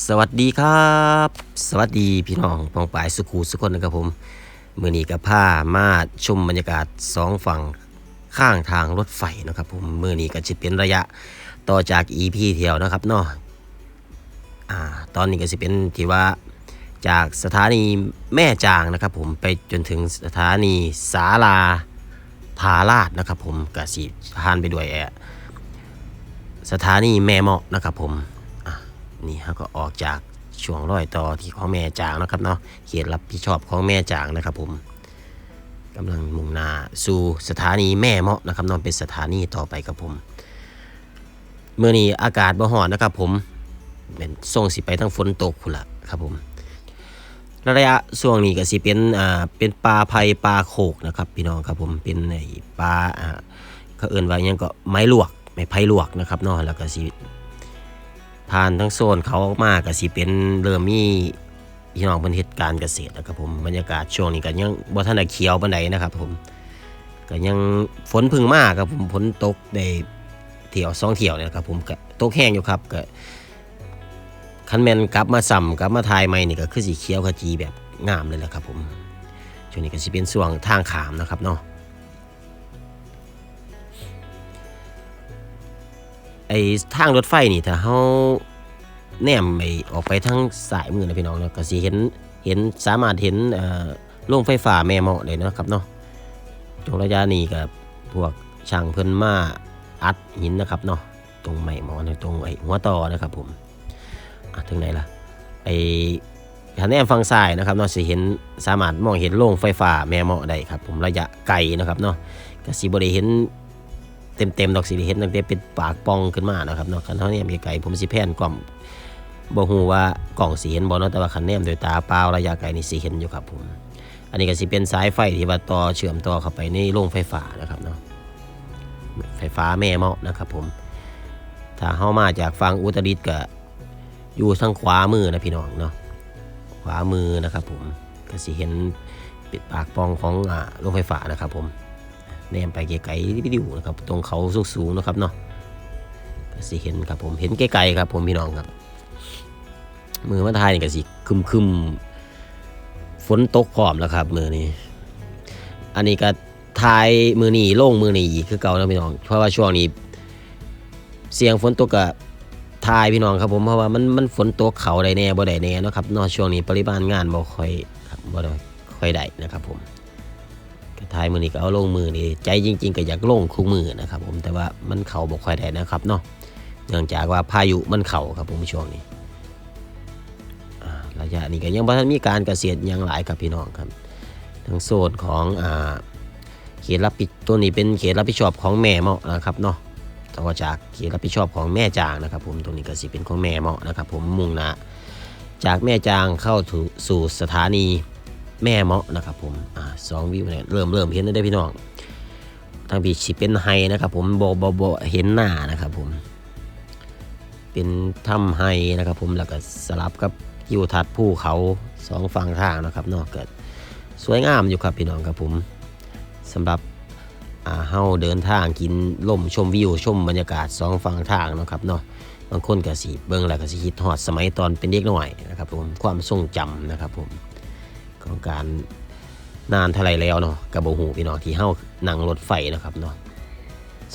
สวัสดีครับ สวัสดีพี่น้องปองปายสุขูสุคนนะครับผมมือนี้กับผ้ามาชมบรรยากาศสองฝั่งข้างทางรถไฟนะครับผมมือนี้ก็จะเป็นระยะต่อจาก EP เที่ยวนะครับเนาะอ่าตอนนี้ก็จะเป็นที่ว่าจากสถานีแม่จางนะครับผมไปจนถึงสถานีสาลาพาลาดนะครับผมก็สิทานไปด้วยสถานีแม่เมาะนะครับผม นี่เขาก็ออกจากช่วงร้อยต่อที่ของแม่จางนะครับเนาะเขตรับผิดชอบของแม่จางนะครับผมกำลังมุ่งหน้าสู่สถานีแม่เมาะนะครับนอนเป็นสถานีต่อไปครับผมเมื่อนี้อากาศบ่ฮ้อนนะครับผมเป็นส่งสิไปทั้งฝนตกพุ่นละครับผมระยะช่วงนี้ก็สิเป็นอ่าเป็นปลาไผ่ปลาโขกนะครับพี่น้องครับผมเป็นไอ้ปลาอ่าเขาเอื่นว่ายังก็ไม้ลวกไม้ไผ่ลวกนะครับเนาะแล้วก็สิ ผ่านทั้งโซนเขาออกมาก็สิเป็นเริ่มมีพี่น้องเพิ่นเฮ็ดการเกษตรนะครับผมบรรยากาศช่วงนี้ก็ยังบ่ทันได้เขียวปานใดนะครับผมก็ยังฝนพึ่งมาครับผมฝนตกได้เที่ยวสองเที่ยวเนี่ยนะครับผมก็ตกแห้งอยู่ครับก็คันแม่นกลับมาซ้ำกลับมาทายใหม่นี่ก็คือสีเขียวขจีแบบงามเลยแหละครับผมช่วงนี้ก็สิเป็นช่วงทางขามนะครับเนาะ ไอ้ทางรถไฟนี่ถ้าเฮาแนมไปออกไปทางสายมือนะพี่น้องเนาะก็สิเห็นเห็นสามารถเห็นเอ่อโรงไฟฟ้าแม่เมาะได้นะครับเนาะตรงระยะนี้กับพวกช่างเพิ่นมาอัดหินนะครับเนาะตรงไม้หมอนตรงไอ้หัวต่อนะครับผมอะถึงไหนล่ะไอ้ถ้าแนมฟังซ้ายนะครับเนาะสิเห็นสามารถมองเห็นโรงไฟฟ้าแม่เมาะได้ครับผมระยะไกลนะครับเนาะก็สิบ่ได้เห็น เต็มเต็มๆดอกสิเห็นตั้งแต่เป็นปากปองขึ้นมานะครับเนาะคันเท่านี้มีไกลผมสิแพนกล่อมบ่ฮู้ว่ากล่องสีเห็นบ่เนาะแต่ว่าคันแนมโดยตาเปล่าระยะไกลนี่สิเห็นอยู่ครับผมอันนี้ก็สิเป็นสายไฟที่ว่าต่อเชื่อมต่อเข้าไปในโรงไฟฟ้านะครับเนาะไฟฟ้าแม่เมาะนะครับผมถ้าเฮามาจากฝั่งอุตรดิตถ์ก็อยู่ทางขวามือนะพี่น้องเนาะขวามือนะครับผมก็สิเห็นปิดปากปองของอโรงไฟฟ้านะครับผม แนมไปไกลๆวิดีโอนะครับ ตรงเขาสูงๆนะครับเนาะก็สิเห็นครับผมเห็นไกลๆครับ ผมพี่น้องครับ มือมาทายนี่ก็สิคึมคึมฝนตกพร้อมแล้วครับ มือนี้ อันนี้ก็ทายมือนี้โล่งมือนี้อีกคือเก่าแล้วพี่น้อง เพราะว่าช่วงนี้ เสียงฝนตกกับทายพี่น้องครับผมเพราะว่ามันมันฝนตกเขาได้แน่บ่ได้แน่เนาะครับนอกช่วงนี้ปริมาณงานบ่ค่อยบ่ได้ค่อยได้นะครับผม ทายมือนี้ก็เอาลงมือนี่ใจจริง ๆ ก็อยากลงคู่มือนะครับผมแต่ว่ามันเข่าบกค่อยได้นะครับเนาะเนื่องจากว่าพายุมันเข่าครับผมช่วงนี้อ่ระยะนี้ก็ยังบ่ทันมีการเกษตรหยังหลายครับพี่น้องครับทั้งโซนของอ่าเขตรับผิดตัวนี้เป็นเขตรับผิดชอบของแม่เมาะนะครับเนาะต่อจากเขตรับผิดชอบของแม่จางนะครับ ผมตรงนี้ก็สิเป็นของแม่เมาะนะครับ ผมมุ่งน้าจากแม่จางเข้าสู่สถานี แม่เมาะนะครับผมอ่าสองวิวเนี่ยเริ่มเริ่มเห็นได้พี่น้องทางบีชิเป็นไฮนะครับผมโบโบโบเห็นหน้านะครับผม เป็นถ้ำไฮนะครับผมแล้วก็สลับกับทิวทัศน์ภูเขาสองฝั่งทางนะครับนอกเกิดสวยงามอยู่ครับพี่น้องครับผมสำหรับอ่าเฮาเดินทางกินลมชมวิวชมบรรยากาศสองฝั่งทางนะครับเนาะบางคนก็สิเบิ่งแล้วก็สิคิดฮอดสมัยตอนเป็นเด็กหน้อยนะครับผมความทรงจำนะครับผม ของการนานเท่าไรแล้วเนาะกับบหูพี่น้องที่เฮ้านั่งรถไฟนะครับเนาะ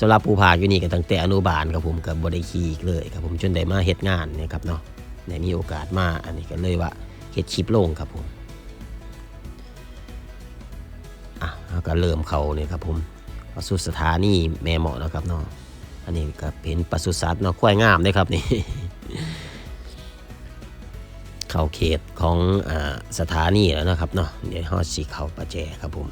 สำหรับผู้พาอยู่นี่ก็ตั้งแต่อนุบาลครับผมกับบได้ขี่เลยครับผมจนได้มาเฮ็ดงานเนี่ยครับเนาะได้มีโอกาสมาอันนี้ก็เลยว่าเฮ็ดคลิปลงครับผมอะแล้วก็เริ่มเขาเนี่ยครับผมเข้าสู่สถานีแม่เหมาะแล้วครับเนาะอันนี้ก็เป็นปศุสัตว์เนาะควายงามเลยครับนี่ เข้าเขตของอสถานีแล้วนะครับเนาะเดี๋ยวฮอดสีเข้าประแจครับผม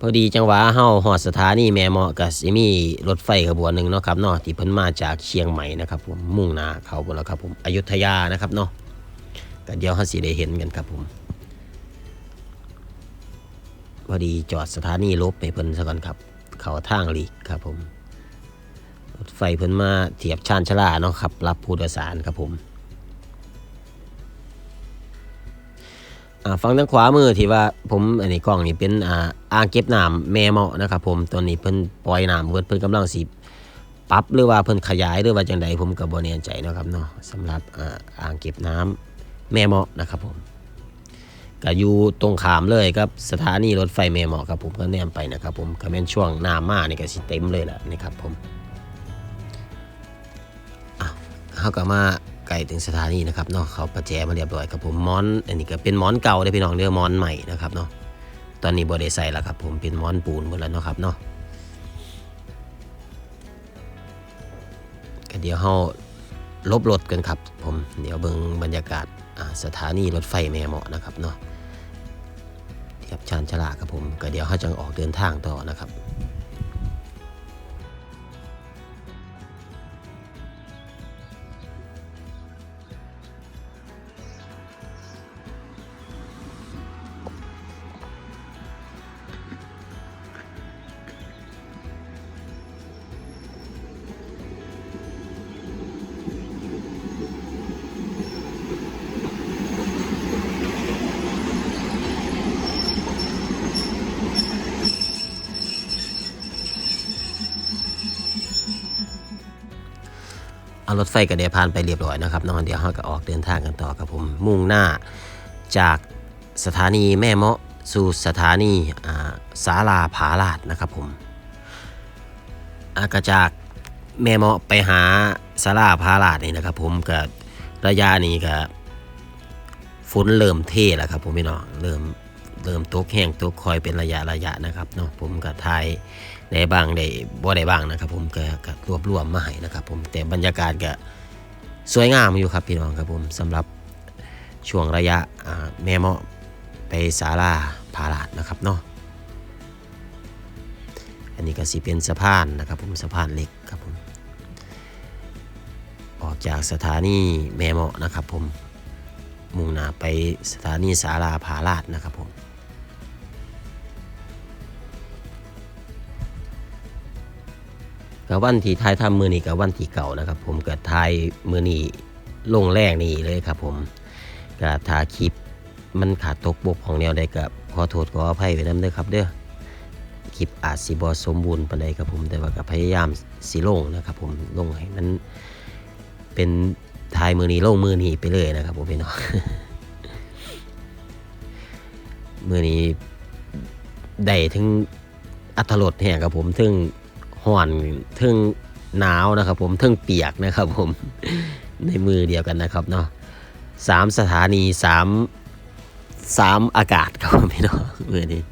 พอดีจังหวะเฮาฮอดสถานีแม่เหมาะกับสิมีรถไฟขบวนหนึ่งเนาะครับเนาะที่เพิ่นมาจากเชียงใหม่นะครับผมมุ่งหน้าเขาบนแล้วครับผมอยุธยานะครับเนาะก็เดี๋ยวเฮาสิได้เห็นกันครับผมพอดีจอดสถานีลบไปเพิ่นซะก่อนครับ เขาทางลีกครับผม รถไฟเพิ่นมาเทียบชานชลาเนาะครับ รับผู้โดยสารครับผมฝั่งทางขวามือที่ว่าผมอันนี้กล้องนี่เป็นอ่าอ่างเก็บน้ำแม่เมาะนะครับผมตอนนี้เพิ่นปล่อยน้ำเพิ่นเพิ่นกำลังสิปรับหรือว่าเพิ่นขยายหรือว่าจังใดผมก็บ่แน่ใจเนาะครับเนาะสำหรับอ่าอ่างเก็บน้ำแม่เมาะนะครับผมก็อยู่ตรงขามเลยครับสถานีรถไฟแม่เมาะครับผมก็แนมไปนะครับผมก็แม่นช่วงน้ำมานี่ก็สิเต็มเลยล่ะนี่ครับผม เฮาก็มาใกล้ถึงสถานีนะครับเนาะเขาประแจมาเรียบร้อยครับผมมอน อันนี้ก็เป็นมอนเก่าเด้พี่น้องเด้อมอนใหม่นะครับเนาะตอนนี้บ่ได้ใส่แล้วครับผมเป็นมอนปูนหมดแล้วเนาะครับเนาะก็เดี๋ยวเฮาลบรถกันครับผมเดี๋ยวเบิ่งบรรยากาศสถานีรถไฟแม่เมาะนะครับเนาะเทียบชานชลาครับผมก็เดี๋ยวเฮาจังออกเดินทางต่อนะครับ เอารถไฟกระเดียผ่านไปเรียบร้อยนะครับนอนเดี๋ยวเราก็ออกเดินทางกันต่อครับผมมุ่งหน้าจากสถานีแม่เมาะสู่สถานีอ่าศาลาผาลาดนะครับผมอากจากแม่เมาะไปหาศาลาผาลาดนี่นะครับ ผมกับระยะนี้ก็ฝนเริ่มเทแล้วครับผมพี่น้องเริ่ม เริ่มตกแห้งตกคอยเป็นระยะระยะนะครับเนาะผมก็ถ่ายได้บ้างได้บ่ได้บ้างนะครับ ผมก็ก็รวบรวมมาให้นะครับ ผมแต่บรรยากาศก็สวยงามอยู่ครับพี่น้องครับผมสำหรับช่วงระยะแม่เมาะไปศาลาพาลาดนะครับเนาะอันนี้ก็สิเป็นสะพานนะครับ ผมสะพานเหล็กครับผมออกจากสถานีแม่เมาะนะครับ ผมมุ่งหน้าไปสถานีศาลาพาลาดนะครับผม กับวันที่ทายทำมือนี้กับวันที่เก่านะครับ ผมก็ทายมือนี้ลงแรกนี่เลยครับ ผมก็ทาคลิปมันขาดตกบกของแนวใดกับขอโทษขออภัยไว้น้ำเด้อครับเด้อคลิปอาจสิบอสมบูรณ์ปานใดครับผมแต่ว่าก็พยายามสิลงนะครับ ผมลงให้มันเป็นทายมือนี้ลงมือนี้ไปเลยนะครับผมพี่น้องมือนี้ได้ถึงอัตรสแห่งครับผมถึง ห่อนทึ่งหนาวนะครับ ผมทึ่งเปียกนะครับ ผมในมือเดียวกันนะครับเนาะสามสถานีสามสามอากาศครับผมพี่น้องมือนี้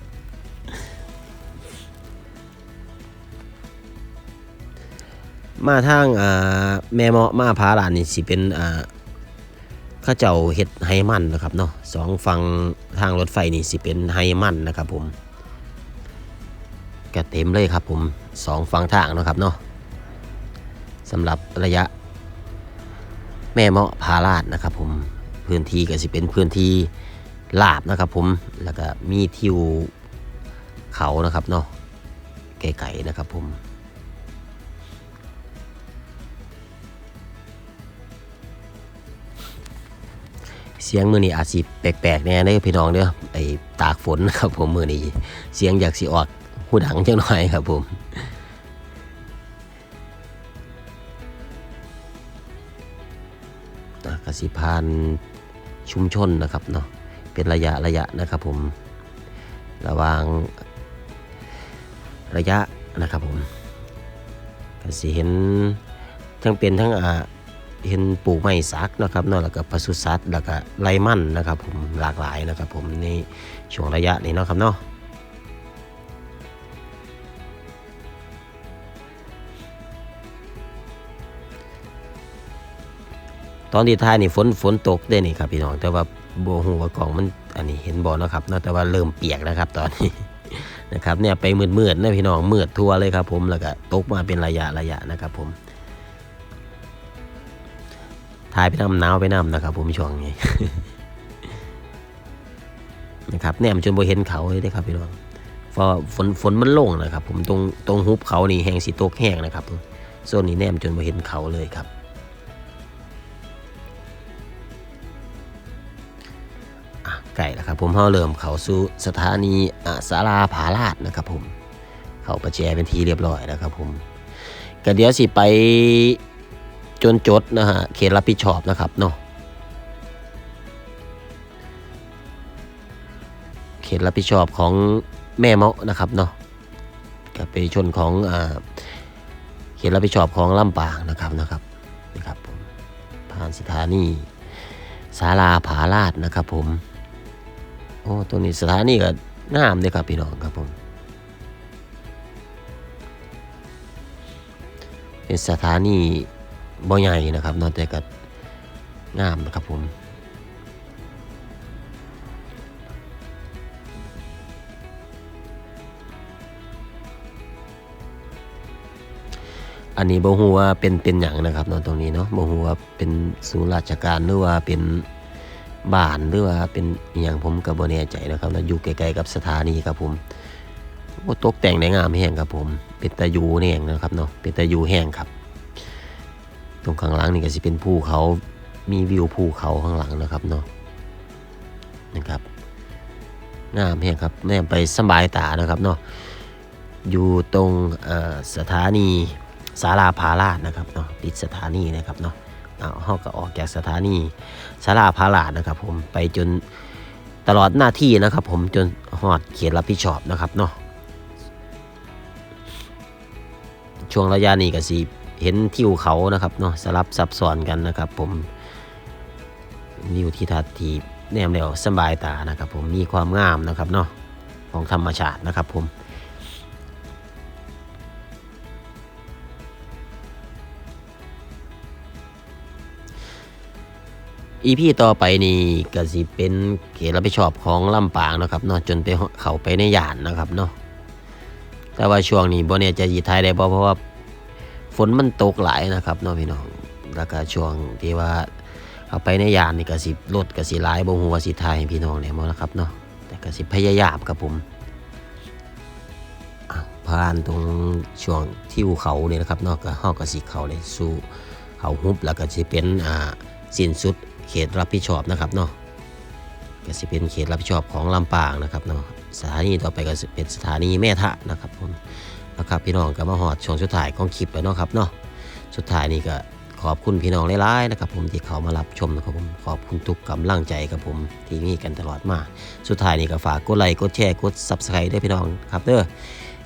มาทางอ่าแม่เมาะมาพาลานนี่สิเป็นอ่าข้าเจ้าเฮ็ดไฮมันนะครับเนาะสองฝั่งทางรถไฟนี่สิเป็นไฮมันนะครับผม ก็เต็มเลยครับผมสองฝั่งทางนะครับเนาะสำหรับระยะ แม่เมาะพาลาดนะครับผมพื้นที่ก็สิเป็นพื้นที่ลาบนะครับผมแล้วก็มีทิวเขานะครับเนาะไกลๆนะครับผมเสียงมือนี้อาจสิแปลกๆแน่เด้อพี่น้องเด้อไอ้ตากฝนนะครับผมมือนี้เสียงอยากสิออก หูดังจังหน่อยครับผมอะกสิพานชุมชนนะครับเนาะเป็นระยะระยะนะครับผม ระวางระยะนะครับผมก็สิเห็นทั้งเป็นทั้งอ่าเห็นปลูกไม้สักนะครับเนาะแล้วก็ปศุสัตว์แล้วก็ไรมันนะครับผมหลากหลายนะครับผมในช่วงระยะนี้เนาะครับเนาะ ตอนที่ท้ายนี่ฝนฝนตกได้นี่ครับพี่น้อง แต่ว่าบัวหัวกล่องมันอันนี้เห็นบอนะครับนะแต่ว่าเริ่มเปียกนะครับตอนนี้นะครับเนี่ยไปมืดๆนะพี่น้องมืดทั่วเลยครับ ผมแล้วก็ตกมาเป็นระยะระยะนะครับ ผมถ่ายไปน้ำหนาวไปน้ำนะครับ ผมช่วงนี้นะครับแนมจนบ่เห็นเขาเลยเด้อครับพี่น้องเพราะฝนฝนมันลงนะครับ ผมตรงตรงฮุบเขานี่แห้งสีตกแห้งนะครับโซนนี้แนมจนบ่เห็นเขาเลยครับ ไก่แล้วครับผมเฮาเริ่มเข้าสู่สถานีอาศาลาผาลาดนะครับผมเข้าประแจเป็นทีเรียบร้อยแล้วครับผมก็เดี๋ยวสิไปจนจดนะฮะเขตรับผิดชอบนะครับเนาะเขตรับผิดชอบของแม่เมาะนะครับเนาะก็ไปชนของอ่าเขตรับผิดชอบของลำปางนะครับนะครับนะครับผมผ่านสถานีศาลาผาลาดนะครับผม โอ้ตัวนี้สถานีก็งามเลยครับพี่น้องครับผม เป็นสถานีบ่ใหญ่นะครับนอกแต่ก็งามนะครับผมอันนี้บ่ฮู้ว่าเป็นเป็นหยังนะครับเนอนตรงนี้เนาะบ่ฮู้ว่าเป็นศูนย์ราชการหรือว่าเป็น บ้านหรือว่าเป็นอย่างผมก็บ่แน่ใจนะครับแล้วอยู่ใกลๆกับสถานีครับผมโอ้ตกแต่งได้งามแฮงครับผม เป็นตะยูแห้งนะครับเนาะเป็นตะยูแห้งครับ ตรงข้างหลังนี่ก็สิเป็นภูเขามีวิวภูเขาข้างหลังนะครับเนาะนะครับงามแฮงครับแนมไปสบายตานะครับเนาะอยู่ตรงสถานีศาลาพาลาดนะครับเนาะติดสถานีนะครับเนาะ อาเฮาก็ออกจากสถานีศาลาพาลาดนะครับผมไปจนตลอดหน้าที่นะครับ ผมจนฮอดเขตรับผิดชอบนะครับเนาะช่วงระยะนี้ก็สิเห็นทิวเขานะครับเนาะสลับซับซ้อนกันนะครับ ผมวิวที่ทัดทีแนมแล้วสบายตานะครับ ผมมีความงามนะครับเนาะของธรรมชาตินะครับ ผม อีพีต่อไปนี่ก็สิเป็นเขตรับผิดชอบของลำปางนะครับเนาะจนไปเข้าไปในย่านนะครับเนาะแต่ว่าช่วงนี้บ่เนี่ยจะยีไทยได้บ่เพราะว่าฝนมันตกหลายนะครับเนาะพี่น้องแล้วก็ช่วงที่ว่าเขาไปในย่านนี่ก็สิรถก็สิหลายบ่ฮู้ว่าสิถ่ายพี่น้องได้บ่นะครับเนาะแต่ก็สิพยายามครับผมผ่านตรงช่วงทิวเขาเนี่ยนะครับเนาะก็เฮาก็สิเข้าได้สู่เขาฮุบแล้วก็สิเป็นอ่าสิ้นสุด เขตรับผิดชอบนะครับเนาะก็จะเป็นเขตรับผิดชอบของลำปางนะครับเนาะสถานีต่อไปก็เป็นสถานีแม่ทะนะครับผมนะครับพี่น้องก็มาหอดช่วงสุดท้ายของคลิปแล้วเนาะครับเนาะสุดท้ายนี่ก็ขอบคุณพี่น้องหลายๆนะครับผมที่เขามารับชมนะครับผมขอบคุณทุกกำลังใจครับผมที่มีกันตลอดมา สุดท้ายนี่ก็ฝากกดไลค์กดแชร์กดซับสไครต์ด้วยพี่น้องครับเด้อ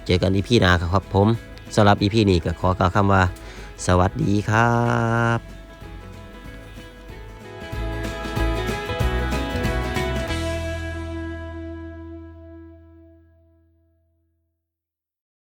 เจอกันอีพีหน้าครับผมสำหรับอีพีนี้ก็ขอกล่าวคำว่า สวัสดีครับ